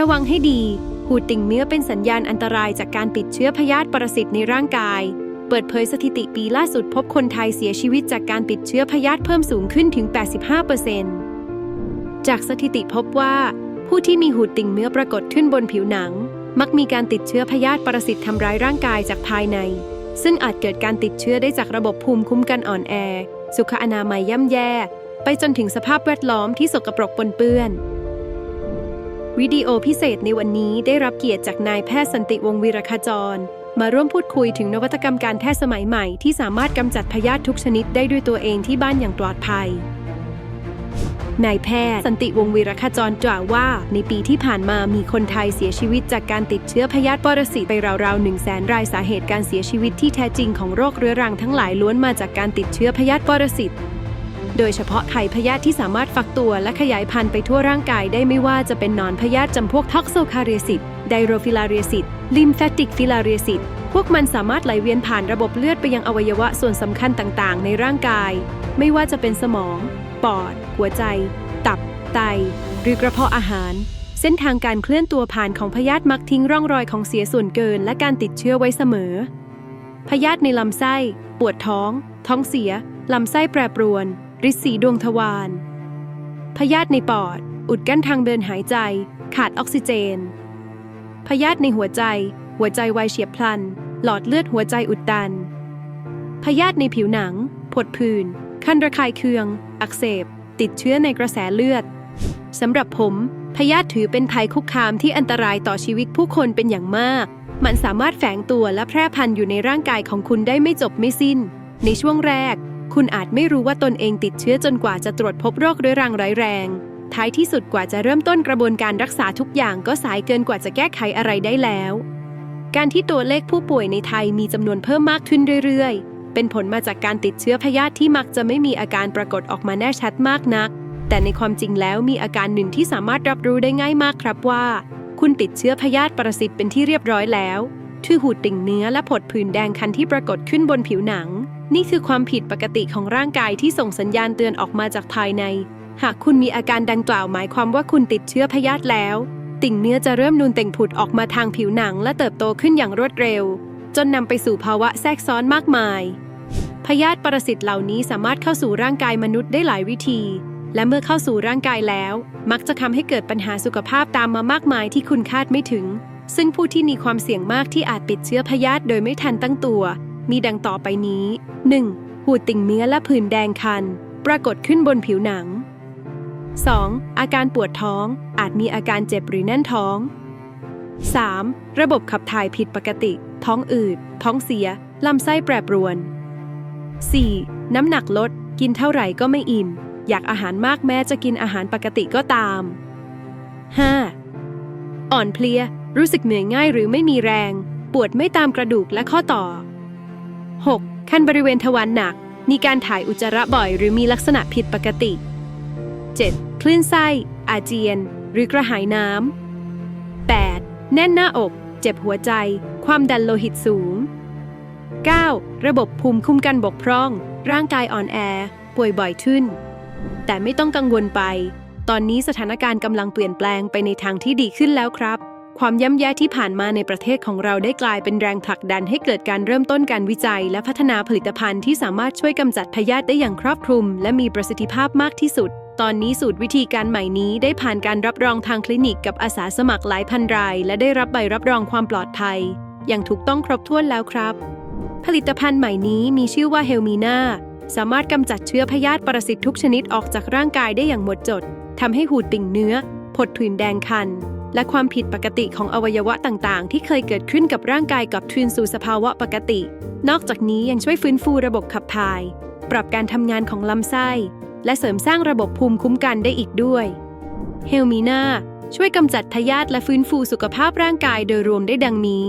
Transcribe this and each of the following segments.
ระวังให้ดี หูติ่งเนื้อเป็นสัญญาณอันตรายจากการติดเชื้อพยาธิปรสิตในร่างกาย เปิดเผยสถิติปีล่าสุดพบคนไทยเสียชีวิตจากการติดเชื้อพยาธิเพิ่มสูงขึ้นถึง 85%จากสถิติพบว่า ผู้ที่มีหูติ่งเนื้อปรากฏขึ้นบนผิวหนัง มักมีการติดเชื้อพยาธิปรสิตทำร้ายร่างกายจากภายใน ซึ่งอาจเกิดการติดเชื้อได้จากระบบภูมิคุ้มกันอ่อนแอ สุขอนามัยย่ำแย่ ไปจนถึงสภาพแวดล้อมที่สกปรกปนเปื้อน วิดีโอพิเศษในวันนี้ได้รับเกียรติจากนายแพทย์สันติวงวีรคจร มาร่วมพูดคุยถึงนวัตกรรมการแพทย์สมัยใหม่ที่สามารถกำจัดพยาธิทุกชนิดได้ด้วยตัวเองที่บ้านอย่างปลอดภัย นายแพทย์สันติวงวีรคจรกล่าวว่า ในปีที่ผ่านมามีคนไทยเสียชีวิตจากการติดเชื้อพยาธิปรสิตไปราวๆ1 0 0 0 0แสนรายสาเหตุการเสียชีวิตที่แท้จริงของโรคเรื้อรังทั้งหลายล้วนมาจากการติดเชื้อพยาธิปรสิต โดยเฉพาะไข่พยาธิที่สามารถฟักตัวและขยายพันธุ์ไปทั่วร่างกายได้ไม่ว่าจะเป็นนอนพยาธิจำพวกท็อกโซคาเรียซิตไดโรฟิลาเรซิตลิมแฟติกฟิลาเรซิตพวกมันสามารถไหลเวียนผ่านระบบเลือดไปยังอวัยวะส่วนสำคัญต่างๆ ในร่างกาย ไม่ว่าจะเป็นสมอง ปอด หัวใจ ตับ ไต หรือกระเพาะอาหาร เส้นทางการเคลื่อนตัวผ่านของพยาธิมักทิ้งร่องรอยของเสียส่วนเกินและการติดเชื้อไว้เสมอ พยาธิในลำไส้ ปวดท้อง ท้องเสีย ลำไส้แปรปรวน ริดสีดวงทวารพยาธิในปอด อุดกั้นทางเดินหายใจ ขาดออกซิเจน พยาธิในหัวใจ หัวใจวายเฉียบพลัน หลอดเลือดหัวใจอุดตัน พยาธิในผิวหนัง ผดผื่น คันระคายเคือง อักเสบ ติดเชื้อในกระแสเลือด สำหรับผม พยาธิถือเป็นภัยคุกคามที่อันตรายต่อชีวิตผู้คนเป็นอย่างมาก มันสามารถแฝงตัวและแพร่พันธุ์อยู่ในร่างกายของคุณได้ไม่จบไม่สิ้น ในช่วงแรก คุณอาจไม่รู้ว่าตนเองติดเชื้อจนกว่าจะตรวจพบโรคเรื้อรังร้ายแรง ท้ายที่สุดกว่าจะเริ่มต้นกระบวนการรักษาทุกอย่างก็สายเกินกว่าจะแก้ไขอะไรได้แล้ว การที่ตัวเลขผู้ป่วยในไทยมีจำนวนเพิ่มมากขึ้นเรื่อยๆ เป็นผลมาจากการติดเชื้อพยาธิที่มักจะไม่มีอาการปรากฏออกมาแน่ชัดมากนัก แต่ในความจริงแล้วมีอาการหนึ่งที่สามารถรับรู้ได้ง่ายมากครับว่า คุณติดเชื้อพยาธิปรสิตเป็นที่เรียบร้อยแล้วคือหูติ่งเนื้อและผดผื่นแดงคันที่ปรากฏขึ้นบนผิวหนัง นี่คือความผิดปกติของร่างกายที่ส่งสัญญาณเตือนออกมาจากภายใน หากคุณมีอาการดังกล่าวหมายความว่าคุณติดเชื้อพยาธิแล้ว ติ่งเนื้อจะเริ่มนูนเต่งผุดออกมาทางผิวหนังและเติบโตขึ้นอย่างรวดเร็ว จนนำไปสู่ภาวะแทรกซ้อนมากมาย พยาธิปรสิตเหล่านี้สามารถเข้าสู่ร่างกายมนุษย์ได้หลายวิธี และเมื่อเข้าสู่ร่างกายแล้ว มักจะทำให้เกิดปัญหาสุขภาพตามมามากมายที่คุณคาดไม่ถึง ซึ่งผู้ที่มีความเสี่ยงมากที่อาจติดเชื้อพยาธิโดยไม่ทันตั้งตัว มีดังต่อไปนี้ 1. หูติ่งเนื้อและผื่นแดงคัน ปรากฏขึ้นบนผิวหนัง 2. อาการปวดท้อง อาจมีอาการเจ็บหรือแน่นท้อง 3. ระบบขับถ่ายผิดปกติ ท้องอืด ท้องเสีย ลำไส้แปรปรวน 4. น้ำหนักลด กินเท่าไหร่ก็ไม่อิ่ม อยากอาหารมากแม้จะกินอาหารปกติก็ตาม 5. อ่อนเพลีย รู้สึกเหนื่อยง่ายหรือไม่มีแรง ปวดไม่ตามกระดูกและข้อต่อ 6. คันบริเวณทวารหนัก มีการถ่ายอุจจาระบ่อยหรือมีลักษณะผิดปกติ 7. คลื่นไส้ อาเจียน หรือกระหายน้ำ 8. แน่นหน้าอก เจ็บหัวใจ ความดันโลหิตสูง 9. ระบบภูมิคุ้มกันบกพร่อง ร่างกายอ่อนแอ ป่วยบ่อยขึ้น แต่ไม่ต้องกังวลไป ตอนนี้สถานการณ์กำลังเปลี่ยนแปลงไปในทางที่ดีขึ้นแล้วครับ ความย่ำแย่ที่ผ่านมาในประเทศของเราได้กลายเป็นแรงผลักดันให้เกิดการเริ่มต้นการวิจัย และพัฒนาผลิตภัณฑ์ที่สามารถช่วยกำจัดพยาธิได้อย่างครอบคลุม และมีประสิทธิภาพมากที่สุด ตอนนี้สูตรวิธีการใหม่นี้ได้ผ่านการรับรองทางคลินิกกับอาสาสมัครหลายพันราย และได้รับใบรับรองความปลอดภัย อย่างถูกต้องครบถ้วนแล้วครับ ผลิตภัณฑ์ใหม่นี้มีชื่อว่าเฮลมีนาสามารถกำจัดเชื้อพยาธิปรสิตทุกชนิดออกจากร่างกายได้อย่างหมดจดทำให้หูติ่งเนื้อผดผื่นแดงคัน และความผิดปกติของอวัยวะต่างๆ ที่เคยเกิดขึ้นกับร่างกายกลับคืนสู่สภาวะปกติ นอกจากนี้ยังช่วยฟื้นฟูระบบขับถ่าย ปรับการทำงานของลำไส้ และเสริมสร้างระบบภูมิคุ้มกันได้อีกด้วยเฮลมีนาช่วยกำจัดพยาธิและฟื้นฟูสุขภาพร่างกายโดยรวมได้ดังนี้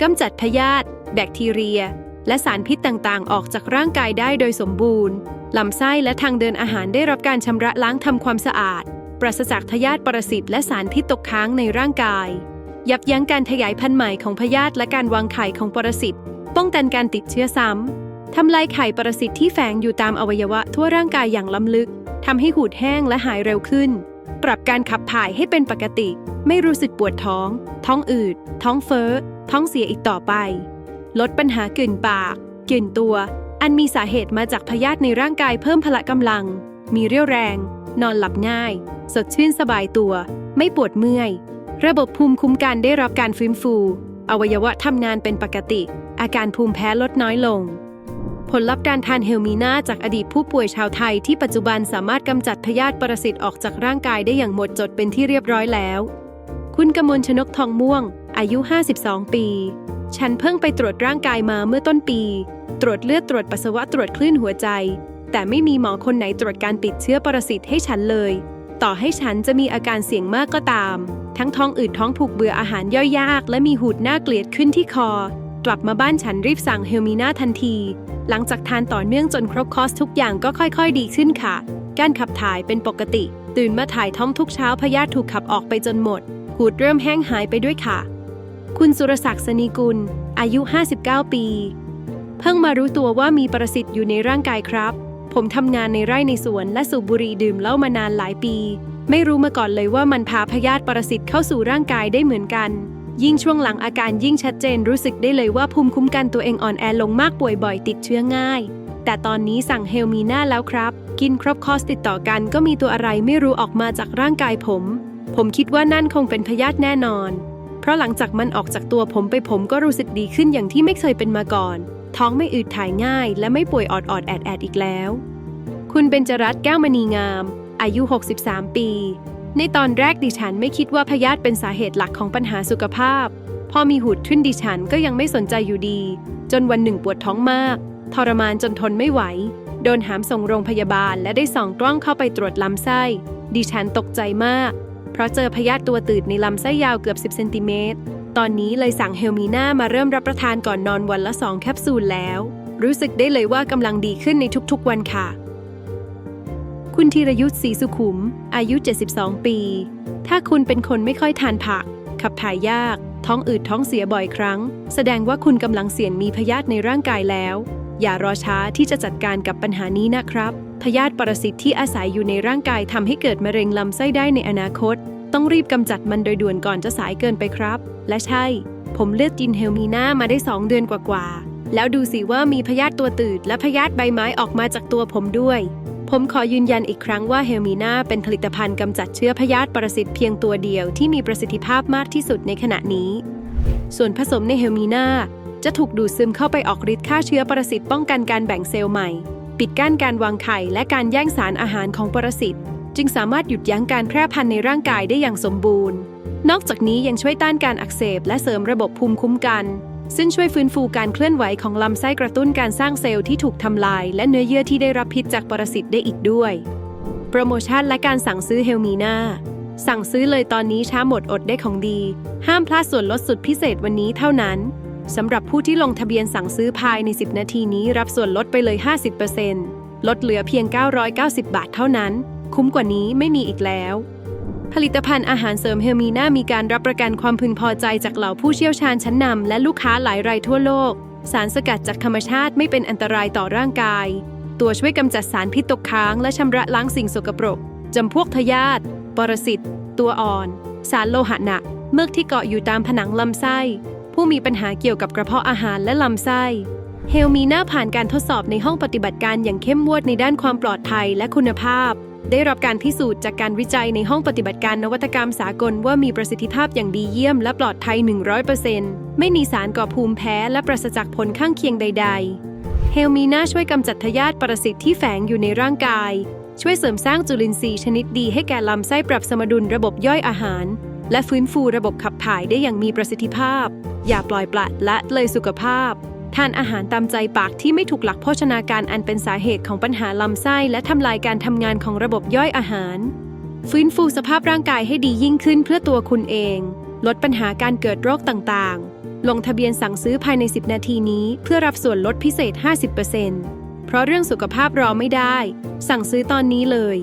กำจัดพยาธิแบคทีเรีย และสารพิษต่างๆ ออกจากร่างกายได้โดยสมบูรณ์ลำไส้และทางเดินอาหารได้รับการชำระล้างทำความสะอาด ปราศจากพยาธิปรสิตและสารพิษตกค้างในร่างกาย ยับยั้งการขยายพันธุ์ใหม่ของพยาธิและการวางไข่ของปรสิต ป้องกันการติดเชื้อซ้ำ ทำลายไข่ปรสิตที่แฝงอยู่ตามอวัยวะทั่วร่างกายอย่างล้ำลึก ทำให้หูดแห้งและหายเร็วขึ้น ปรับการขับถ่ายให้เป็นปกติ ไม่รู้สึกปวดท้อง ท้องอืด ท้องเฟ้อ ท้องเสียอีกต่อไป ลดปัญหากลืนปาก กลืนตัว อันมีสาเหตุมาจากพยาธิในร่างกายเพิ่มพละกำลัง มีเรี่ยวแรง นอนหลับง่าย สดชื่นสบายตัว ไม่ปวดเมื่อย ระบบภูมิคุ้มกันได้รับการฟื้นฟู อวัยวะทำงานเป็นปกติ อาการภูมิแพ้ลดน้อยลง ผลลัพธ์การทานเฮลมีนาจากอดีตผู้ป่วยชาวไทยที่ปัจจุบันสามารถกำจัดพยาธิปรสิตออกจากร่างกายได้อย่างหมดจดเป็นที่เรียบร้อยแล้ว คุณกมลชนกทองม่วง อายุ 52 ปี ฉันเพิ่งไปตรวจร่างกายมาเมื่อต้นปี ตรวจเลือดตรวจปัสสาวะตรวจคลื่นหัวใจ แต่ไม่มีหมอคนไหนตรวจการติดเชื้อปรสิตให้ฉันเลย ต่อให้ฉันจะมีอาการเสี่ยงมากก็ตาม ทั้งท้องอืดท้องผูกเบื่ออาหารย่อยยาก และมีหูดน่าเกลียดขึ้นที่คอ กลับมาบ้านฉันรีบสั่งเฮลมีนาทันที หลังจากทานต่อเนื่องจนครบคอสทุกอย่างก็ค่อยๆ ดีขึ้นค่ะ การขับถ่ายเป็นปกติ ตื่นมาถ่ายท้องทุกเช้าพยาธิถูกขับออกไปจนหมดหูดเริ่มแห้งหายไปด้วยค่ะ คุณสุรศักดิ์สนีกุล อายุ 59 ปี เพิ่งมารู้ตัวว่ามีปรสิตอยู่ในร่างกายครับ ผมทำงานในไร่ในสวนและสูบบุหรี่ดื่มเหล้ามานานหลายปี ไม่รู้มาก่อนเลยว่ามันพาพยาธิปรสิตเข้าสู่ร่างกายได้เหมือนกัน ยิ่งช่วงหลังอาการยิ่งชัดเจนรู้สึกได้เลยว่าภูมิคุ้มกันตัวเองอ่อนแอลงมากป่วยบ่อยติดเชื้อง่าย แต่ตอนนี้สั่งเฮลมีนาแล้วครับ กินครบคอสติดต่อกันก็มีตัวอะไรไม่รู้ออกมาจากร่างกายผม ผมคิดว่านั่นคงเป็นพยาธิแน่นอน เพราะหลังจากมันออกจากตัวผมไปผมก็รู้สึกดีขึ้นอย่างที่ไม่เคยเป็นมาก่อน ท้องไม่อืดถ่ายง่าย และไม่ป่วยออดออดแอดแอดอีกแล้ว คุณเบญจรัตน์แก้วมณีงาม อายุ 63 ปี ในตอนแรกดิฉันไม่คิดว่าพยาธิเป็นสาเหตุหลักของปัญหาสุขภาพ พอมีหูดขึ้นดิฉันก็ยังไม่สนใจอยู่ดี จนวันหนึ่งปวดท้องมาก ทรมานจนทนไม่ไหว โดนหามส่งโรงพยาบาลและได้ส่องกล้องเข้าไปตรวจลำไส้ ดิฉันตกใจมาก เพราะเจอพยาธิตัวตืดในลำไส้ยาวเกือบ 10เซนติเมตร ตอนนี้เลยสั่งเฮลมีนามาเริ่มรับประทานก่อนนอนวันละ2แคปซูลแล้ว รู้สึกได้เลยว่ากำลังดีขึ้นในทุกๆวันค่ะ คุณธีรยุทธ์ศรีสุขุม อายุ 72 ปี ถ้าคุณเป็นคนไม่ค่อยทานผัก ขับถ่ายยาก ท้องอืดท้องเสียบ่อยครั้ง แสดงว่าคุณกำลังเสี่ยงมีพยาธิในร่างกายแล้ว อย่ารอช้าที่จะจัดการกับปัญหานี้นะครับพยาธิปรสิตที่อาศัยอยู่ในร่างกายทำให้เกิดมะเร็งลำไส้ได้ในอนาคต ต้องรีบกำจัดมันโดยด่วนก่อนจะสายเกินไปครับ และใช่ ผมเลือกกินเฮลมีนามาได้ 2 เดือนกว่าๆ แล้วดูสิว่ามีพยาธิตัวตืดและพยาธิใบไม้ออกมาจากตัวผมด้วย ผมขอยืนยันอีกครั้งว่าเฮลมีนาเป็นผลิตภัณฑ์กำจัดเชื้อพยาธิปรสิตเพียงตัวเดียวที่มีประสิทธิภาพมากที่สุดในขณะนี้ ส่วนผสมในเฮลมีนาจะถูกดูดซึมเข้าไปออกฤทธิ์ฆ่าเชื้อปรสิตป้องกันการแบ่งเซลล์ใหม่ ปิดกั้นการวางไข่และการแย่งสารอาหารของปรสิต จึงสามารถหยุดยั้งการแพร่พันธุ์ในร่างกายได้อย่างสมบูรณ์ นอกจากนี้ยังช่วยต้านการอักเสบและเสริมระบบภูมิคุ้มกัน ซึ่งช่วยฟื้นฟูการเคลื่อนไหวของลำไส้กระตุ้นการสร้างเซลล์ที่ถูกทำลาย และเนื้อเยื่อที่ได้รับพิษจากปรสิตได้อีกด้วย โปรโมชั่นและการสั่งซื้อเฮลมีนาสั่งซื้อเลยตอนนี้ช้าหมดอดได้ของดี ห้ามพลาดส่วนลดสุดพิเศษวันนี้เท่านั้นสำหรับผู้ที่ลงทะเบียนสั่งซื้อภายใน 10 นาทีนี้รับส่วนลดไปเลย 50%ลดเหลือเพียง 990 บาทเท่านั้น คุ้มกว่านี้ไม่มีอีกแล้ว ผลิตภัณฑ์อาหารเสริมเฮลมีนามีการรับประกันความพึงพอใจจากเหล่าผู้เชี่ยวชาญชั้นนำและลูกค้าหลายรายทั่วโลก สารสกัดจากธรรมชาติไม่เป็นอันตรายต่อร่างกาย ตัวช่วยกำจัดสารพิษตกค้าง และชำระล้างสิ่งสกปรกจำพวกทยาตปรสิตตัวอ่อน สารโลหะหนักเมือกที่เกาะอยู่ตามผนังลำไส้ ผู้มีปัญหาเกี่ยวกับกระเพาะอาหารและลำไส้เฮลมีนาผ่านการทดสอบในห้องปฏิบัติการอย่างเข้มงวดในด้านความปลอดภัยและคุณภาพ ได้รับการพิสูจน์จากการวิจัยในห้องปฏิบัติการนวัตกรรมสากลว่ามีประสิทธิภาพอย่างดีเยี่ยมและปลอดภัย 100%ไม่มีสารก่อภูมิแพ้และปราศจากผลข้างเคียงใด ๆ เฮลมีนาช่วยกำจัดทยาตปรสิตที่แฝงอยู่ในร่างกาย ช่วยเสริมสร้างจุลินทรีย์ชนิดดีให้แก่ลำไส้ปรับสมดุลระบบย่อยอาหาร และฟื้นฟูระบบขับถ่ายได้อย่างมีประสิทธิภาพ อย่าปล่อยปละละเลยสุขภาพ ทานอาหารตามใจปากที่ไม่ถูกหลักโภชนาการอันเป็นสาเหตุของปัญหาลำไส้และทำลายการทำงานของระบบย่อยอาหาร ฟื้นฟูสภาพร่างกายให้ดียิ่งขึ้นเพื่อตัวคุณเอง ลดปัญหาการเกิดโรคต่างๆ ลงทะเบียนสั่งซื้อภายใน 10 นาทีนี้ เพื่อรับส่วนลดพิเศษ 50%เพราะเรื่องสุขภาพรอไม่ได้ สั่งซื้อตอนนี้เลย